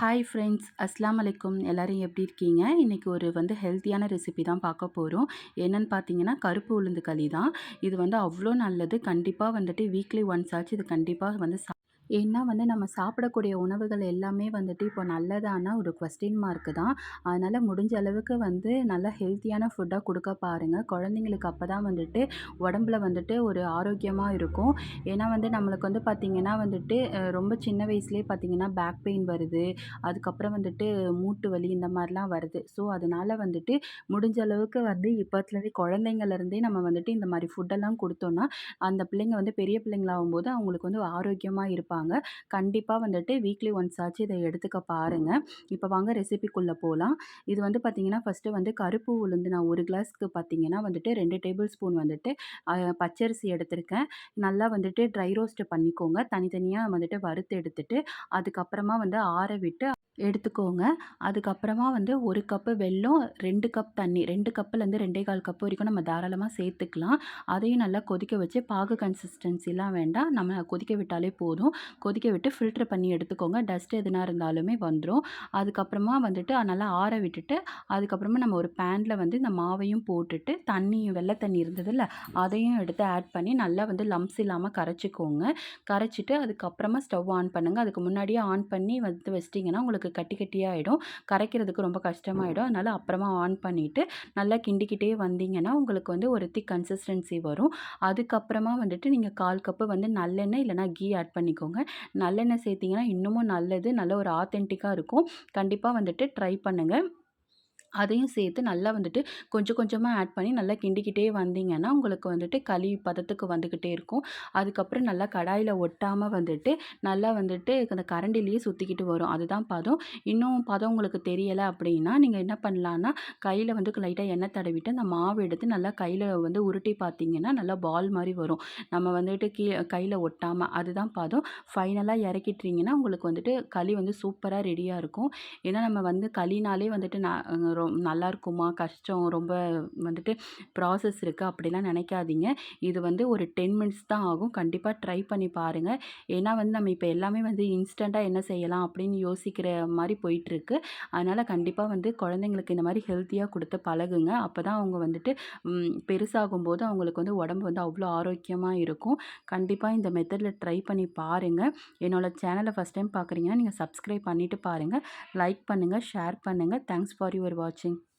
Hi friends அஸ்லாம் அலைக்கும் எல்லோரும் எப்படி இருக்கீங்க? இன்றைக்கி ஒரு வந்து ஹெல்த்தியான ரெசிபி தான் பார்க்க போகிறோம் என்னென்னு பார்த்தீங்கன்னா கருப்பு உளுந்து களி தான். இது வந்து அவ்வளோ நல்லது. கண்டிப்பாக வந்துட்டு வீக்லி ஒன்ஸ் ஆச்சு இது கண்டிப்பாக வந்து ஏன்னா வந்து நம்ம சாப்பிடக்கூடிய உணவுகள் எல்லாமே வந்துட்டு இப்போ நல்லதானா ஒரு கொஸ்டின் மார்க்கு தான். அதனால் முடிஞ்ச அளவுக்கு வந்து நல்லா ஹெல்த்தியான ஃபுட்டாக கொடுக்க பாருங்கள் குழந்தைங்களுக்கு அப்போ தான் வந்துட்டு உடம்புல வந்துட்டு ஒரு ஆரோக்கியமாக இருக்கும். ஏன்னா வந்து நம்மளுக்கு வந்து பார்த்திங்கன்னா வந்துட்டு ரொம்ப சின்ன வயசுலேயே பார்த்திங்கன்னா பேக் பெயின் வருது. அதுக்கப்புறம் வந்துட்டு மூட்டு வலி இந்த மாதிரிலாம் வருது. ஸோ அதனால் வந்துட்டு முடிஞ்ச அளவுக்கு வந்து இப்போத்துலேருந்து குழந்தைங்கள்லேருந்தே நம்ம வந்துட்டு இந்த மாதிரி ஃபுட்டெல்லாம் கொடுத்தோன்னா அந்த பிள்ளைங்க வந்து பெரிய பிள்ளைங்களாகும்போது அவங்களுக்கு வந்து ஆரோக்கியமாக இருப்பாங்க. சொல்லுவாங்க. கண்டிப்பாக வந்துட்டு வீக்லி ஒன்ஸ் ஆச்சு இதை எடுத்துக்க பாருங்கள் இப்போ வாங்க ரெசிபிக்குள்ளே போகலாம் இது வந்து பார்த்திங்கன்னா ஃபஸ்ட்டு வந்து கருப்பு உளுந்து நான் ஒரு கிளாஸ்க்கு பார்த்திங்கன்னா வந்துட்டு ரெண்டு டேபிள் ஸ்பூன் வந்துட்டு பச்சரிசி எடுத்திருக்கேன். நல்லா வந்துட்டு ட்ரை ரோஸ்ட்டு பண்ணிக்கோங்க. தனித்தனியாக வந்துட்டு வறுத்து எடுத்துட்டு அதுக்கப்புறமா வந்து ஆற விட்டு எடுத்துக்கோங்க. அதுக்கப்புறமா வந்து ஒரு கப்பு வெல்லம் ரெண்டு கப் தண்ணி ரெண்டு கப்புலேருந்து ரெண்டே கால் கப்பு வரைக்கும் நம்ம தாராளமாக சேர்த்துக்கலாம். அதையும் நல்லா கொதிக்க வச்சு பாகு கன்சிஸ்டன்சிலாம் வேண்டாம். நம்ம கொதிக்க விட்டாலே போதும். கொதிக்க விட்டு ஃபில்ட்ரு பண்ணி எடுத்துக்கோங்க. டஸ்ட் எதுனா இருந்தாலுமே வந்துடும் அதுக்கப்புறமா வந்துட்டு நல்லா ஆற விட்டுட்டு அதுக்கப்புறமா நம்ம ஒரு பேனில் வந்து இந்த மாவையும் போட்டுட்டு தண்ணியும் வெள்ளை தண்ணி இருந்ததில்ல அதையும் எடுத்து ஆட் பண்ணி நல்லா வந்து லம்ஸ் இல்லாமல் கரைச்சிக்கோங்க. கரைச்சிட்டு அதுக்கப்புறமா ஸ்டவ் ஆன் பண்ணுங்கள் அதுக்கு முன்னாடியே ஆன் பண்ணி வந்து வச்சிட்டிங்கன்னா உங்களுக்கு கட்டி கட்டியாகிடும் கரைக்கிறதுக்கு ரொம்ப கஷ்டமாயிடும். அதனால் அப்புறமா ஆன் பண்ணிவிட்டு நல்லா கிண்டிக்கிட்டே வந்தீங்கன்னா உங்களுக்கு வந்து ஒரு திக் கன்சிஸ்டன்சி வரும். அதுக்கப்புறமா வந்துட்டு நீங்கள் கால் கப்பு வந்து நல்லெண்ணெய் இல்லைனா கீ ஆட் பண்ணிக்கோங்க. நல்லெண்ணெய் சேர்த்திங்கன்னா இன்னமும் நல்லது நல்ல ஒரு ஆத்தென்டிக்காக இருக்கும். கண்டிப்பாக வந்துட்டு ட்ரை பண்ணுங்கள் அதையும் சேர்த்து நல்லா வந்துட்டு கொஞ்சம் கொஞ்சமாக ஆட் பண்ணி நல்லா கிண்டிக்கிட்டே வந்தீங்கன்னா உங்களுக்கு வந்துட்டு களி பதத்துக்கு வந்துக்கிட்டே இருக்கும். அதுக்கப்புறம் நல்லா கடாயில் ஒட்டாமல் வந்துட்டு நல்லா வந்துட்டு அந்த கரண்டிலேயே சுற்றிக்கிட்டு வரும். அதுதான் பதம். இன்னும் பதம் உங்களுக்கு தெரியலை அப்படின்னா நீங்கள் என்ன பண்ணலான்னா கையில் வந்து லைட்டாக எண்ணெய் தடவிட்டு அந்த மாவு எடுத்து நல்லா கையில் வந்து உருட்டி பார்த்தீங்கன்னா நல்லா பால் மாதிரி வரும். நம்ம வந்துட்டு கீ கையில் ஒட்டாமல் அதுதான் பதம். ஃபைனலாக இறக்கிட்டிங்கன்னா உங்களுக்கு வந்துட்டு களி வந்து சூப்பராக ரெடியாக இருக்கும். ஏன்னா நம்ம வந்து களினாலே வந்துட்டு நான் ரொம்ப நல்லா இருக்குமா கஷ்டம் ரொம்ப வந்துட்டு ப்ராசஸ் இருக்குது அப்படிலாம் நினைக்காதீங்க. இது வந்து ஒரு டென் மினிட்ஸ் தான் ஆகும். கண்டிப்பாக ட்ரை பண்ணி பாருங்கள் ஏன்னா வந்து நம்ம இப்போ எல்லாமே வந்து இன்ஸ்டண்ட்டாக என்ன செய்யலாம் அப்படின்னு யோசிக்கிற மாதிரி போயிட்டுருக்கு. அதனால் கண்டிப்பாக வந்து குழந்தைங்களுக்கு இந்த மாதிரி ஹெல்த்தியாக கொடுத்து பழகுங்க. அப்போ தான் அவங்க வந்துட்டு பெருசாகும்போது அவங்களுக்கு வந்து உடம்பு வந்து அவ்வளோ ஆரோக்கியமாக இருக்கும். கண்டிப்பாக இந்த மெத்தடில் ட்ரை பண்ணி பாருங்கள் என்னோடய சேனலை ஃபஸ்ட் டைம் பார்க்குறீங்கன்னா நீங்கள் சப்ஸ்கிரைப் பண்ணிவிட்டு பாருங்கள் லைக் பண்ணுங்கள் ஷேர் பண்ணுங்கள் தேங்க்ஸ் ஃபார் யுவர் watching.